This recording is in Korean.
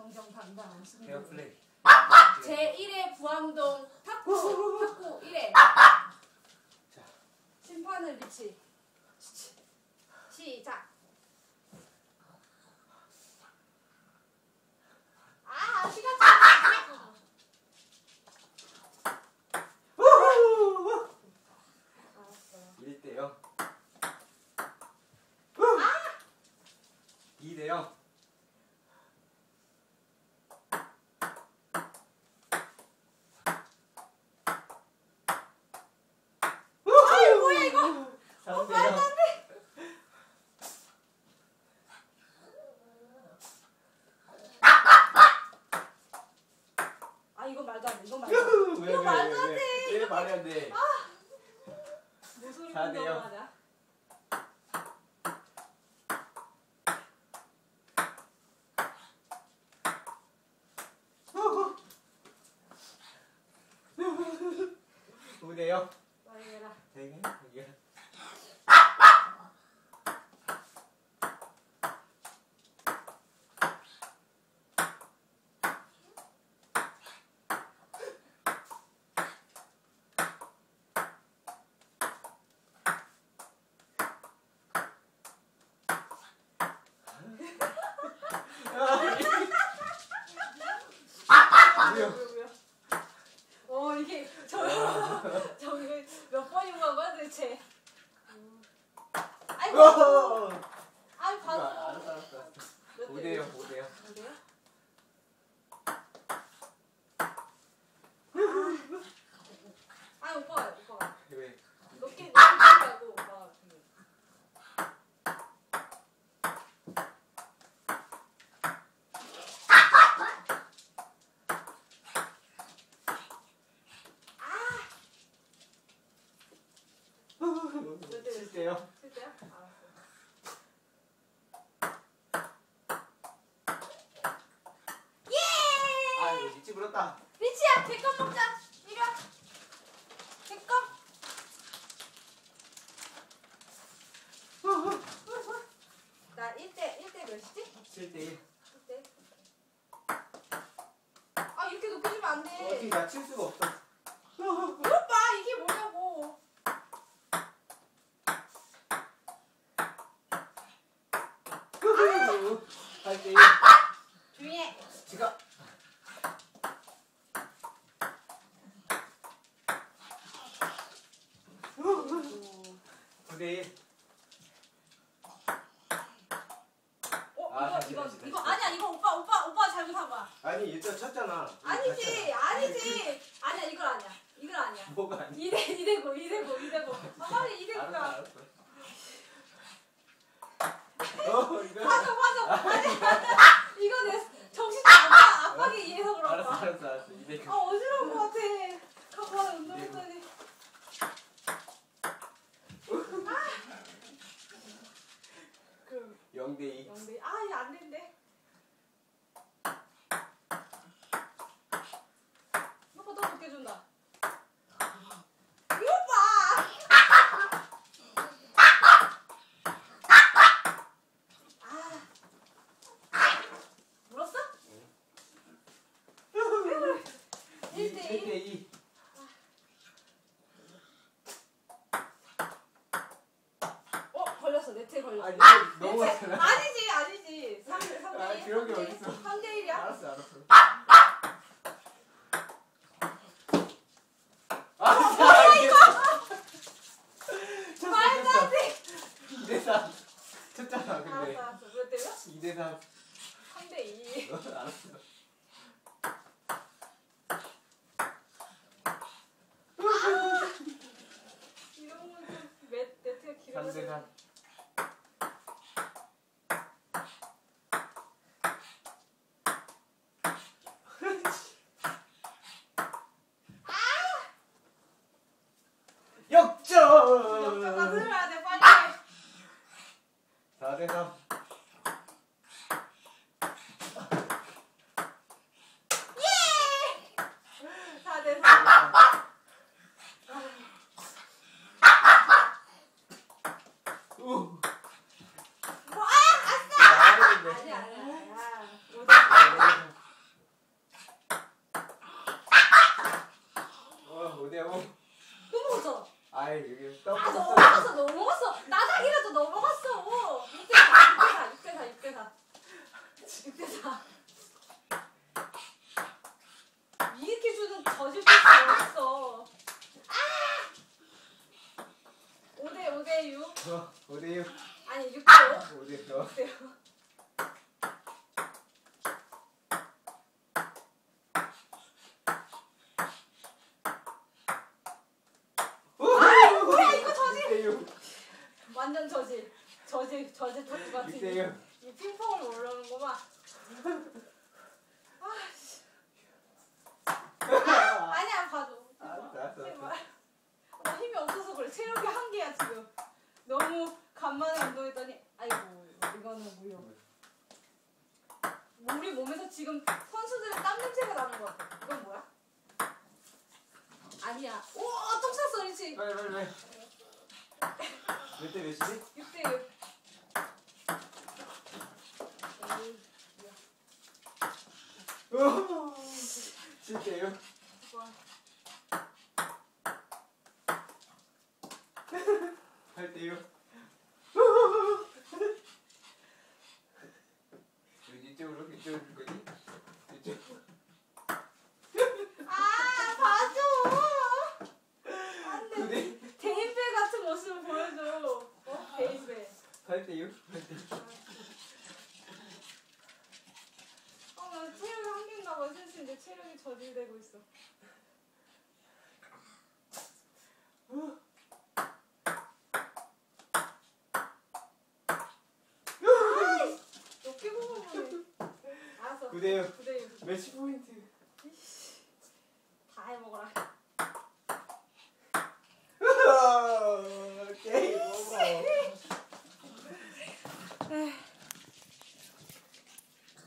정정 당당한 페어 승부. 플레이. 제 1회 부암동 탁구 탁구 1회 자. 심판을 비치 시작 아 시간 차 1대 0. 2대 0. 아이 뭐야 이거 3대 0. 아 이거 말도 안돼 이거 말도 안돼 왜, 이거 왜, 말도 왜, 안 왜? 안 돼? 무소리 사대 영. 운동하자 오대 0. 빨리 해라 되게? 되게. 뭐야 뭐야 어 이게 저 저기 몇 번이 간 거야 도대체 아이고 아이 알았어, 바보 알았어, 알았어. 5대 0, 5대 0. 어디야? 아 오빠 오빠 왜? 몇개 몇개라고 오빠 몇 대? 7대 0. 실제야? 알았어. 예! 아, 불었다. 리치야, 개껌 먹자. 이리 와. 개껌. 나 1대 1대 몇이지? 7대 1. 1대. 아 이렇게 높게 주면 안 돼. 어떻게 낮출 수가 없어. 오빠 이게 뭐냐고. 아! 8대 1. 조용히 해. 지가. 오. 9대 1. 어 아, 이거 이거 이거. 아니야 이거 오빠 오빠 오빠 잘못한 거야. 아니, 일단 쳤잖아. 아니지 아니지 아니야 이걸 아니야 이걸 아니야. 뭐가 아니 2대 2대 9 2대 9 2대 9. 아 빨리 2대 알았어, 9야. 알았어. 어, 이거. 맞아 맞아 아니 이거 내 정신 아빠 아빠게 이해해서 그런 알았어, 거야. 알았어, 알았어. 2대 9. 아 어지러운 거 같아. 가봐 운동했더니. 0대 2. 영대 아 이거 안 된대. 오빠 더 높게 준다. 이 오빠. 아. 물었어? 1대 1. 1대 2. 어 걸렸어 네트에 걸렸어. 아니, 네트. 넘어갔잖아. 아니지 아니지. 3 3대 아, 1. 그런 게 어딨어. 3대 1이야. 알았어, 알았어. 아, 말도. 안 돼. 2대 3. 쳤잖아, 근데. 알았어 알았어. 몇 대요? 2대 3. 아니 아니 어 어디하고 아이 육대요? 없어. 아! 5대 5대 6 완전 저지. 저지, 저지 토트 같은. 6대6 이 핑퐁을 모르는구만. 아, 씨. 아, 아니야, 봐도. 알았어, 알았어. 제발. 나 힘이 없어서 그래. 체력이 한계야, 지금. 너무 간만에 운동했더니, 아이고, 이거는 무효. 우리 몸에서 지금 선수들의 땀 냄새가 나는 것 같아. 이건 뭐야? 아니야. 오, 똥 쌌어, 그렇지. 빨리 빨리 빨리 몇 대 몇이지? 6대6. 오 7대6 8대6 이쪽으로 이쪽으로 체력이 저질되고 있어. 9대요. 그대요. 매치 포인트. 다 해먹어라. 게임 오버.